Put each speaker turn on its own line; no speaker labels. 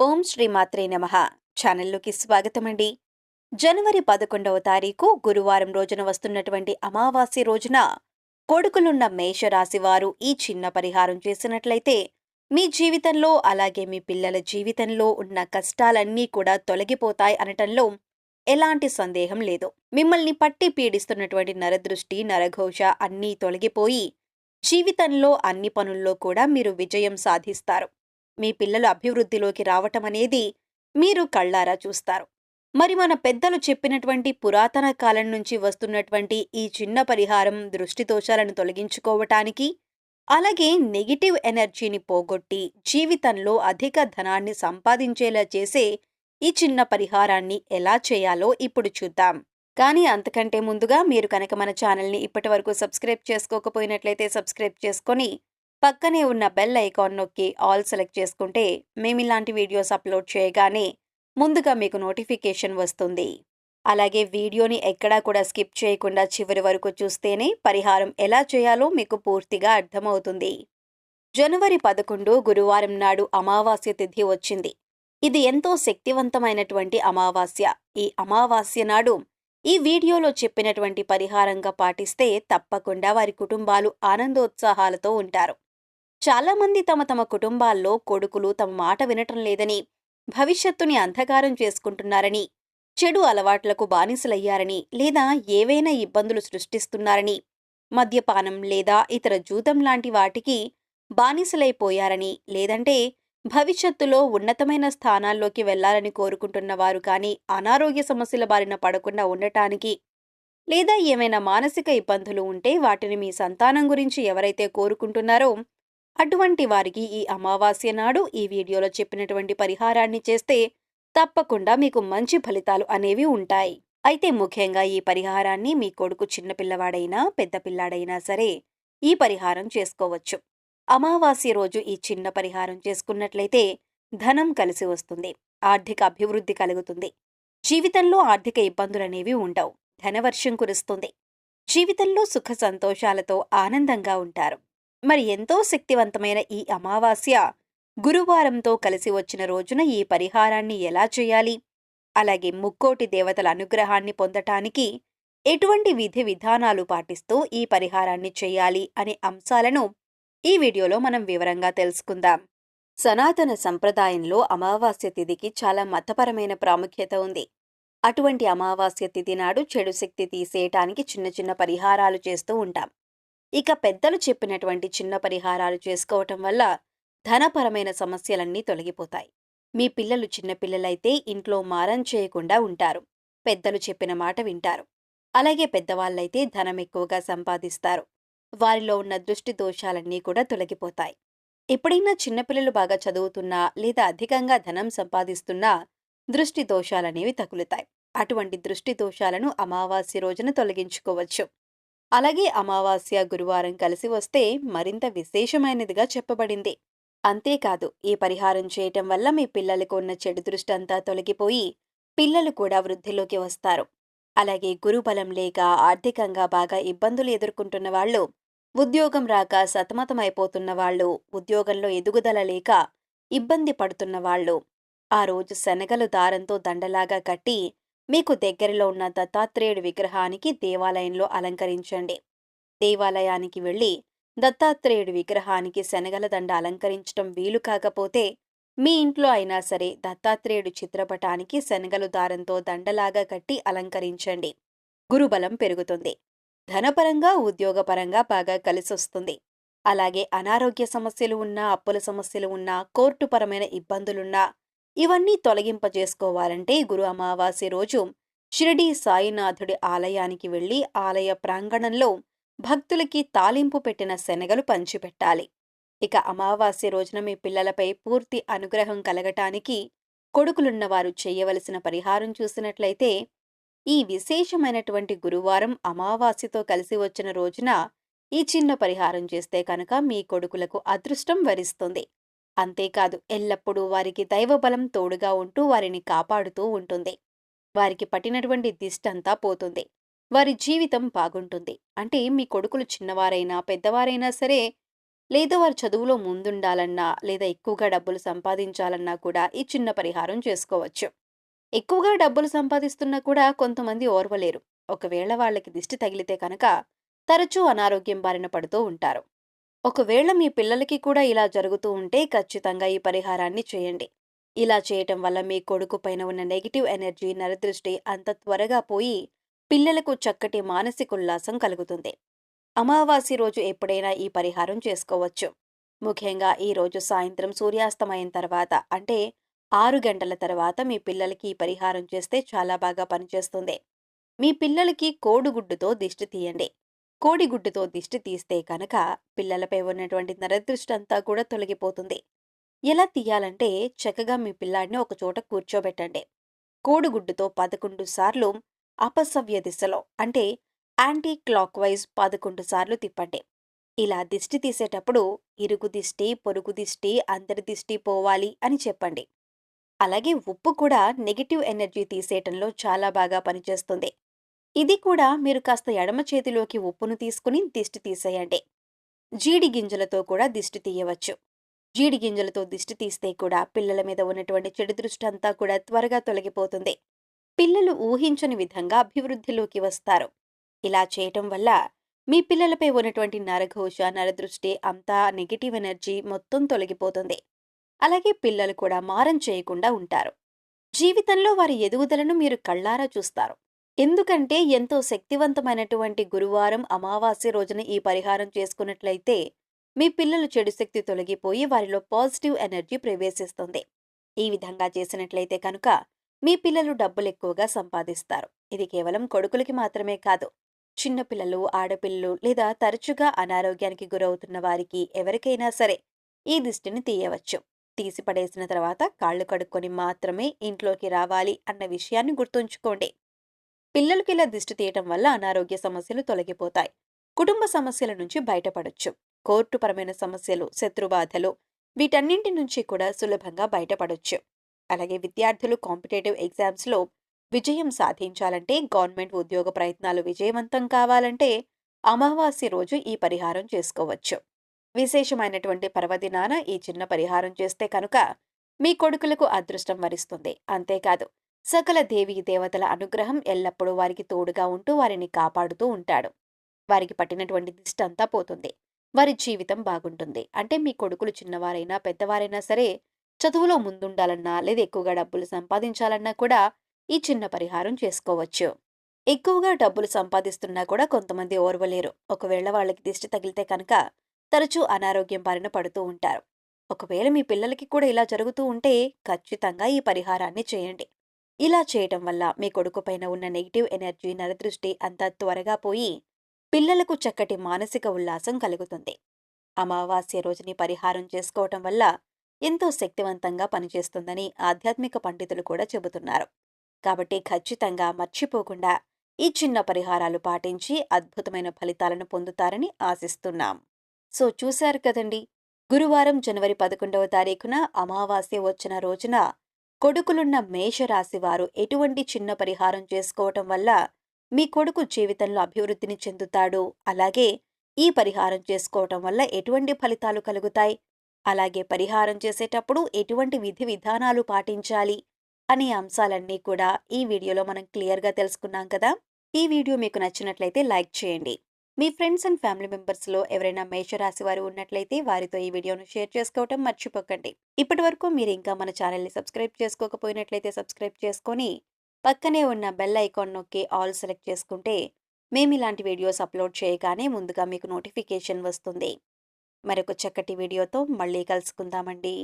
ఓం శ్రీ మాత్రే నమ. ఛానల్లోకి స్వాగతం అండి జనవరి పదకొండవ తారీఖు గురువారం రోజున వస్తున్నటువంటి అమావాస్య రోజున కొడుకులున్న మేషరాశి వారు ఈ చిన్న పరిహారం చేసినట్లయితే మీ జీవితంలో అలాగే మీ పిల్లల జీవితంలో ఉన్న కష్టాలన్నీ కూడా తొలగిపోతాయి అనటంలో ఎలాంటి సందేహం లేదు. మిమ్మల్ని పట్టి పీడిస్తున్నటువంటి నరదృష్టి నరఘోష అన్నీ తొలగిపోయి జీవితంలో అన్ని పనుల్లో కూడా మీరు విజయం సాధిస్తారు. మీ పిల్లలు అభివృద్ధిలోకి రావటం అనేది మీరు కళ్ళారా చూస్తారు. మరి మన పెద్దలు చెప్పినటువంటి పురాతన కాలం నుంచి వస్తున్నటువంటి ఈ చిన్న పరిహారం దృష్టి దోషాలను తొలగించుకోవటానికి అలాగే నెగిటివ్ ఎనర్జీని పోగొట్టి జీవితంలో అధిక ధనాన్ని సంపాదించేలా చేసే ఈ చిన్న పరిహారాన్ని ఎలా చేయాలో ఇప్పుడు చూద్దాం. కానీ అంతకంటే ముందుగా మీరు కనుక మన ఛానల్ని ఇప్పటి వరకు సబ్స్క్రైబ్ చేసుకోకపోయినట్లయితే సబ్స్క్రైబ్ చేసుకొని పక్కనే ఉన్న బెల్ ఐకాన్ నొక్కి ఆల్ సెలెక్ట్ చేసుకుంటే మేము ఇలాంటి వీడియోస్ అప్లోడ్ చేయగానే ముందుగా మీకు నోటిఫికేషన్ వస్తుంది. అలాగే వీడియోని ఎక్కడా కూడా స్కిప్ చేయకుండా చివరి వరకు చూస్తేనే పరిహారం ఎలా చేయాలో మీకు పూర్తిగా అర్థమవుతుంది. జనవరి పదకొండు గురువారం నాడు అమావాస్య తిథి వచ్చింది. ఇది ఎంతో శక్తివంతమైనటువంటి అమావాస్య. ఈ అమావాస్య నాడు ఈ వీడియోలో చెప్పినటువంటి పరిహారంగా పాటిస్తే తప్పకుండా వారి కుటుంబాలు ఆనందోత్సాహాలతో ఉంటారు. చాలామంది తమ తమ కుటుంబాల్లో కొడుకులు తమ మాట వినటం లేదని భవిష్యత్తుని అంధకారం చేసుకుంటున్నారని చెడు అలవాట్లకు బానిసలయ్యారని లేదా ఏవైనా ఇబ్బందులు సృష్టిస్తున్నారని మద్యపానం లేదా ఇతర జూతం లాంటి వాటికి బానిసలైపోయారని లేదంటే భవిష్యత్తులో ఉన్నతమైన స్థానాల్లోకి వెళ్ళాలని కోరుకుంటున్న వారు కానీ అనారోగ్య సమస్యల బారిన పడకుండా ఉండటానికి లేదా ఏమైనా మానసిక ఇబ్బందులు ఉంటే వాటిని మీ సంతానం గురించి ఎవరైతే కోరుకుంటున్నారో అటువంటి వారికి ఈ అమావాస్య నాడు ఈ వీడియోలో చెప్పినటువంటి పరిహారాన్ని చేస్తే తప్పకుండా మీకు మంచి ఫలితాలు అనేవి ఉంటాయి. అయితే ముఖ్యంగా ఈ పరిహారాన్ని మీ కొడుకు చిన్నపిల్లవాడైనా పెద్ద పిల్లాడైనా సరే ఈ పరిహారం చేసుకోవచ్చు. అమావాస్య రోజు ఈ చిన్న పరిహారం చేసుకున్నట్లయితే ధనం కలిసి వస్తుంది. ఆర్థిక అభివృద్ధి కలుగుతుంది. జీవితంలో ఆర్థిక ఇబ్బందులనేవి ఉండవు. ధనవర్షం కురుస్తుంది. జీవితంలో సుఖ సంతోషాలతో ఆనందంగా ఉంటారు. మరి ఎంతో శక్తివంతమైన ఈ అమావాస్య గురువారంతో కలిసి వచ్చిన రోజున ఈ పరిహారాన్ని ఎలా చేయాలి? అలాగే ముక్కోటి దేవతల అనుగ్రహాన్ని పొందటానికి ఎటువంటి విధి విధానాలు పాటిస్తూ ఈ పరిహారాన్ని చేయాలి అనే అంశాలను ఈ వీడియోలో మనం వివరంగా తెలుసుకుందాం. సనాతన సంప్రదాయంలో అమావాస్య తిథికి చాలా మతపరమైన ప్రాముఖ్యత ఉంది. అటువంటి అమావాస్య తిథి నాడు చెడు శక్తి తీసేయటానికి చిన్న చిన్న పరిహారాలు చేస్తూ ఉంటాం. ఇక పెద్దలు చెప్పినటువంటి చిన్న పరిహారాలు చేసుకోవటం వల్ల ధనపరమైన సమస్యలన్నీ తొలగిపోతాయి. మీ పిల్లలు చిన్నపిల్లలైతే ఇంట్లో మారం చేయకుండా ఉంటారు. పెద్దలు చెప్పిన మాట వింటారు. అలాగే పెద్దవాళ్ళైతే ధనం ఎక్కువగా సంపాదిస్తారు. వారిలో ఉన్న దృష్టి దోషాలన్నీ కూడా తొలగిపోతాయి. ఎప్పుడైనా చిన్నపిల్లలు బాగా చదువుతున్నా లేదా అధికంగా ధనం సంపాదిస్తున్నా దృష్టి దోషాలనేవి తగులుతాయి. అటువంటి దృష్టి దోషాలను అమావాస్య రోజున తొలగించుకోవచ్చు. అలాగే అమావాస్య గురువారం కలిసి వస్తే మరింత విశేషమైనదిగా చెప్పబడింది. అంతేకాదు ఈ పరిహారం చేయటం వల్ల మీ పిల్లలకు ఉన్న చెడు దృష్టి అంతా తొలగిపోయి పిల్లలు కూడా వృద్ధిలోకి వస్తారు. అలాగే గురుబలం లేక ఆర్థికంగా బాగా ఇబ్బందులు ఎదుర్కొంటున్న వాళ్ళు ఉద్యోగం రాక సతమతమైపోతున్న వాళ్ళు ఉద్యోగంలో ఎదుగుదల లేక ఇబ్బంది పడుతున్న వాళ్ళు ఆ రోజు శనగలు దారంతో దండలాగా కట్టి మీకు దగ్గరలో ఉన్న దత్తాత్రేయుడి విగ్రహానికి దేవాలయంలో అలంకరించండి. దేవాలయానికి వెళ్ళి దత్తాత్రేయుడి విగ్రహానికి శనగల దండ అలంకరించటం వీలు కాకపోతే మీ ఇంట్లో అయినా సరే దత్తాత్రేయుడి చిత్రపటానికి శనగలు దారంతో దండలాగా కట్టి అలంకరించండి. గురుబలం పెరుగుతుంది. ధనపరంగా ఉద్యోగపరంగా బాగా కలిసొస్తుంది. అలాగే అనారోగ్య సమస్యలు ఉన్నా అప్పుల సమస్యలు ఉన్నా కోర్టుపరమైన ఇబ్బందులున్నా ఇవన్నీ తొలగింపజేసుకోవాలంటే గురు అమావాస్య రోజు షిరిడి సాయినాథుడి ఆలయానికి వెళ్ళి ఆలయ ప్రాంగణంలో భక్తులకి తాలింపు పెట్టిన శనగలు పంచిపెట్టాలి. ఇక అమావాస్య రోజున మీ పిల్లలపై పూర్తి అనుగ్రహం కలగటానికి కొడుకులున్నవారు చేయవలసిన పరిహారం చూసినట్లయితే ఈ విశేషమైనటువంటి గురువారం అమావాస్యతో కలిసి వచ్చిన రోజున ఈ చిన్న పరిహారం చేస్తే కనుక మీ కొడుకులకు అదృష్టం వరిస్తుంది. అంతేకాదు ఎల్లప్పుడూ వారికి దైవబలం తోడుగా ఉంటూ వారిని కాపాడుతూ ఉంటుంది. వారికి పట్టినటువంటి దిష్టంతా పోతుంది. వారి జీవితం బాగుంటుంది. అంటే మీ కొడుకులు చిన్నవారైనా పెద్దవారైనా సరే లేదా వారు చదువులో ముందుండాలన్నా లేదా ఎక్కువగా డబ్బులు సంపాదించాలన్నా కూడా ఈ చిన్న పరిహారం చేసుకోవచ్చు. ఎక్కువగా డబ్బులు సంపాదిస్తున్నా కూడా కొంతమంది ఓర్వలేరు. ఒకవేళ వాళ్ళకి దిష్టి తగిలితే కనుక తరచూ అనారోగ్యం బారిన పడుతూ ఉంటారు. ఒకవేళ మీ పిల్లలకి కూడా ఇలా జరుగుతూ ఉంటే ఖచ్చితంగా ఈ పరిహారాన్ని చేయండి. ఇలా చేయటం వల్ల మీ కొడుకు పైన ఉన్న నెగిటివ్ ఎనర్జీ నరదృష్టి అంత త్వరగా పోయి పిల్లలకు చక్కటి మానసిక ఉల్లాసం కలుగుతుంది. అమావాస్య రోజు ఎప్పుడైనా ఈ పరిహారం చేసుకోవచ్చు. ముఖ్యంగా ఈ రోజు సాయంత్రం సూర్యాస్తమయం తర్వాత అంటే ఆరు గంటల తర్వాత మీ పిల్లలకి ఈ పరిహారం చేస్తే చాలా బాగా పనిచేస్తుంది. మీ పిల్లలకి కోడిగుడ్డుతో దిష్టి తీయండి. కోడిగుడ్డుతో దిష్టి తీస్తే కనుక పిల్లలపై ఉన్నటువంటి నరదృష్టి అంతా కూడా తొలగిపోతుంది. ఎలా తీయాలంటే చక్కగా మీ పిల్లాడిని ఒక చోట కూర్చోబెట్టండి. కోడిగుడ్డుతో పదకొండు సార్లు అపసవ్య దిశలో అంటే యాంటీ క్లాక్ వైజ్ పదకొండు సార్లు తిప్పండి. ఇలా దిష్టి తీసేటప్పుడు ఇరుగు దిష్టి పొరుగు దిష్టి అందరి దిష్టి పోవాలి అని చెప్పండి. అలాగే ఉప్పు కూడా నెగిటివ్ ఎనర్జీ తీసేయటంలో చాలా బాగా పనిచేస్తుంది. ఇది కూడా మీరు కాస్త ఎడమ చేతిలోకి ఉప్పును తీసుకుని దిష్టి తీసేయండి. జీడి గింజలతో కూడా దిష్టి తీయవచ్చు. జీడి గింజలతో దిష్టి తీస్తే కూడా పిల్లల మీద ఉన్నటువంటి చెడు దృష్టి అంతా కూడా త్వరగా తొలగిపోతుంది. పిల్లలు ఊహించని విధంగా అభివృద్ధిలోకి వస్తారు. ఇలా చేయటం వల్ల మీ పిల్లలపై ఉన్నటువంటి నరఘోష నరదృష్టి అంతా నెగిటివ్ ఎనర్జీ మొత్తం తొలగిపోతుంది. అలాగే పిల్లలు కూడా మారం చేయకుండా ఉంటారు. జీవితంలో వారి ఎదుగుదలను మీరు కళ్ళారా చూస్తారు. ఎందుకంటే ఎంతో శక్తివంతమైనటువంటి గురువారం అమావాస్య రోజున ఈ పరిహారం చేసుకున్నట్లయితే మీ పిల్లలు చెడు శక్తి తొలగిపోయి వారిలో పాజిటివ్ ఎనర్జీ ప్రవేశిస్తుంది. ఈ విధంగా చేసినట్లయితే కనుక మీ పిల్లలు డబ్బులు ఎక్కువగా సంపాదిస్తారు. ఇది కేవలం కొడుకులకి మాత్రమే కాదు. చిన్నపిల్లలు ఆడపిల్లలు లేదా తరచుగా అనారోగ్యానికి గురవుతున్న వారికి ఎవరికైనా సరే ఈ దిష్టిని తీయవచ్చు. తీసిపడేసిన తర్వాత కాళ్ళు కడుక్కొని మాత్రమే ఇంట్లోకి రావాలి అన్న విషయాన్ని గుర్తుంచుకోండి. పిల్లలకి ఇలా దిష్టి తీయటం వల్ల అనారోగ్య సమస్యలు తొలగిపోతాయి. కుటుంబ సమస్యల నుంచి బయటపడొచ్చు. కోర్టుపరమైన సమస్యలు శత్రుబాధలు వీటన్నింటి నుంచి కూడా సులభంగా బయటపడొచ్చు. అలాగే విద్యార్థులు కాంపిటేటివ్ ఎగ్జామ్స్లో విజయం సాధించాలంటే గవర్నమెంట్ ఉద్యోగ ప్రయత్నాలు విజయవంతం కావాలంటే అమావాస్య రోజు ఈ పరిహారం చేసుకోవచ్చు. విశేషమైనటువంటి పర్వదినాన ఈ చిన్న పరిహారం చేస్తే కనుక మీ కొడుకులకు అదృష్టం వరిస్తుంది. అంతేకాదు సకల దేవీ దేవతల అనుగ్రహం ఎల్లప్పుడూ వారికి తోడుగా ఉంటూ వారిని కాపాడుతూ ఉంటాడు. వారికి పట్టినటువంటి దిష్టి అంతా పోతుంది. వారి జీవితం బాగుంటుంది. అంటే మీ కొడుకులు చిన్నవారైనా పెద్దవారైనా సరే చదువులో ముందుండాలన్నా లేదా ఎక్కువగా డబ్బులు సంపాదించాలన్నా కూడా ఈ చిన్న పరిహారం చేసుకోవచ్చు. ఎక్కువగా డబ్బులు సంపాదిస్తున్నా కూడా కొంతమంది ఓర్వలేరు. ఒకవేళ వాళ్ళకి దిష్టి తగిలితే కనుక తరచూ అనారోగ్యం బారిన పడుతూ ఉంటారు. ఒకవేళ మీ పిల్లలకి కూడా ఇలా జరుగుతూ ఉంటే ఖచ్చితంగా ఈ పరిహారాన్ని చేయండి. ఇలా చేయటం వల్ల మీ కొడుకు పైన ఉన్న నెగిటివ్ ఎనర్జీ నరదృష్టి అంతా త్వరగా పోయి పిల్లలకు చక్కటి మానసిక ఉల్లాసం కలుగుతుంది. అమావాస్య రోజుని పరిహారం చేసుకోవటం వల్ల ఎంతో శక్తివంతంగా పనిచేస్తుందని ఆధ్యాత్మిక పండితులు కూడా చెబుతున్నారు. కాబట్టి ఖచ్చితంగా మర్చిపోకుండా ఈ చిన్న పరిహారాలు పాటించి అద్భుతమైన ఫలితాలను పొందుతారని ఆశిస్తున్నాం. సో చూశారు కదండి! గురువారం జనవరి పదకొండవ తారీఖున అమావాస్య వచ్చిన రోజున కొడుకులున్న మేషరాశి వారు ఎటువంటి చిన్న పరిహారం చేసుకోవటం వల్ల మీ కొడుకు జీవితంలో అభివృద్ధిని చెందుతాడు? అలాగే ఈ పరిహారం చేసుకోవటం వల్ల ఎటువంటి ఫలితాలు కలుగుతాయి? అలాగే పరిహారం చేసేటప్పుడు ఎటువంటి విధి విధానాలు పాటించాలి? అనే అంశాలన్నీ కూడా ఈ వీడియోలో మనం క్లియర్గా తెలుసుకున్నాం కదా? ఈ వీడియో మీకు నచ్చినట్లయితే లైక్ చేయండి. మీ ఫ్రెండ్స్ అండ్ ఫ్యామిలీ మెంబర్స్లో ఎవరైనా మేషరాశి వారు ఉన్నట్లయితే వారితో ఈ వీడియోను షేర్ చేసుకోవటం మర్చిపోకండి. ఇప్పటి వరకు మీరు ఇంకా మన ఛానల్ని సబ్స్క్రైబ్ చేసుకోకపోయినట్లయితే సబ్స్క్రైబ్ చేసుకొని పక్కనే ఉన్న బెల్ ఐకాన్ నొక్కి ఆల్ సెలెక్ట్ చేసుకుంటే మేము ఇలాంటి వీడియోస్ అప్లోడ్ చేయగానే ముందుగా మీకు నోటిఫికేషన్ వస్తుంది. మరొక చక్కటి వీడియోతో మళ్ళీ కలుసుకుందామండి.